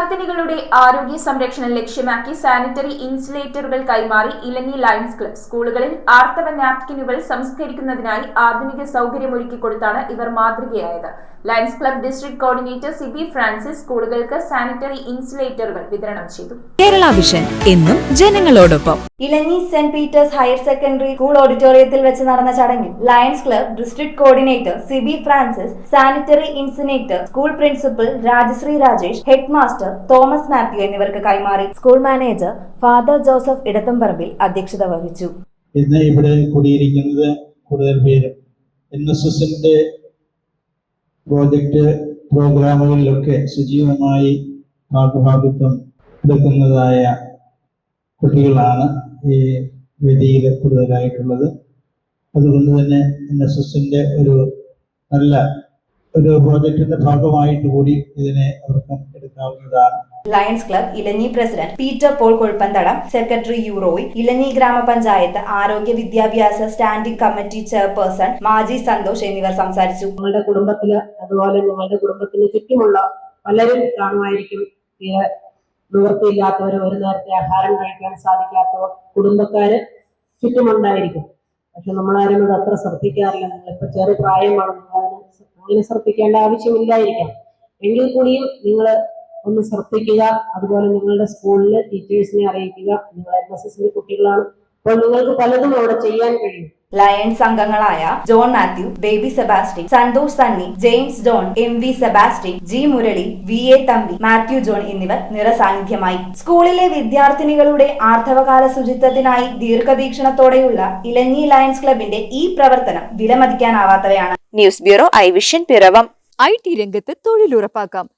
ആരോഗ്യ സംരക്ഷണം ലക്ഷ്യമാക്കി സാനിറ്ററി ഇൻസുലേറ്ററുകൾ കൈമാറി ഇലഞ്ഞി ലയൺസ് ക്ലബ് സ്കൂളുകളിൽ ആർത്തവ നാപ്കിനുകൾ സംസ്കരിക്കുന്നതിനായി ആധുനിക സൗകര്യമൊരുക്കി കൊടുത്താണ് ഇവർ മാതൃകയായത്. Lions club district coordinator Siby Francis സ്കൂളുകൾക്ക് സാനിറ്ററി ഇൻസുലേറ്ററുകൾ വിതരണം ചെയ്തു. കേരള വിഷൻ എന്നും ജനങ്ങളോടൊപ്പം. Elanji saint Peter's higher secondary school ഓഡിറ്റോറിയത്തിൽ വെച്ച് നടന്ന ചടങ്ങിൽ Lions club district coordinator Siby Francis sanitary incinerator school principal Rajasree Rajesh head master Thomas Mathew എന്നിവർക്ക് കൈമാറി. School manager father Joseph Edathamparambil അധ്യക്ഷത വഹിച്ചു. ഇന്ന് ഇവിടെ കൂടിയിരിക്കുന്നത് കൂടുതൽ പേരും. എൻ എസ് എസിന്റെ പ്രോജക്റ്റ് പ്രോഗ്രാമുകളിലൊക്കെ സജീവമായി ഭാഗഭാഗിത്വം എടുക്കുന്നതായ കുട്ടികളാണ് ഈ വേദിയിൽ കൂടുതലായിട്ടുള്ളത്. അതുകൊണ്ട് തന്നെ എൻ എസ് എസിന്റെ ഒരു നല്ല ഒരു പ്രോജക്റ്റിന്റെ ഭാഗമായിട്ട് കൂടി ഇതിനെ അവർക്കും എടുക്കാവുന്നതാണ്. Lions club Elanji president Peter Paul Kozhuppanthadam secretary Euroy Elanji grama panchayat ആരോഗ്യ വിദ്യാഭ്യാസ standing committee chairperson Maji Santhosh എന്നിവർ സംസാരിച്ചു. ഞങ്ങളുടെ കുടുംബത്തിൽ അതുപോലെ ഞങ്ങളുടെ കുടുംബത്തിന് ചുറ്റുമുള്ള പലരും കാണുമായിരിക്കും നിവൃത്തിയില്ലാത്തവർ ഒരു നേരത്തെ ആഹാരം കഴിക്കാൻ സാധിക്കാത്തവർ കുടുംബക്കാര് ചുറ്റുമുണ്ടായിരിക്കും. പക്ഷെ നമ്മളാരും അത് അത്ര ശ്രദ്ധിക്കാറില്ല. നിങ്ങളിപ്പോ ചെറു പ്രായമാണ് അങ്ങനെ ശ്രദ്ധിക്കേണ്ട ആവശ്യമില്ലായിരിക്കാം. എങ്കിൽ കൂടിയും നിങ്ങൾ ഒന്ന് ശ്രദ്ധിക്കുക. അതുപോലെ നിങ്ങളുടെ സ്കൂളിലെ ടീച്ചേഴ്സിനെ അറിയിക്കുക. നിങ്ങൾ എൻ എസ് എസിന്റെ കുട്ടികളാണ്. അപ്പോൾ നിങ്ങൾക്ക് പലതും അവിടെ ചെയ്യാൻ കഴിയും. ലയൺസ് അംഗങ്ങളായ John Mathew Baby Sebastian Santhosh Sunny James John M V Sebastian G Murali V A Thampi Mathew John എന്നിവർ നിറസാന്നിധ്യമായി. സ്കൂളിലെ വിദ്യാർത്ഥിനികളുടെ ആർത്തവകാല ശുചിത്വത്തിനായി ദീർഘവീക്ഷണത്തോടെയുള്ള ഇലഞ്ഞി ലയൺസ് ക്ലബിന്റെ ഈ പ്രവർത്തനം വിലമതിക്കാനാവാത്തവയാണ്. News bureau I vision Piravom. I T രംഗത്ത് തൊഴിലുറപ്പാക്കാം.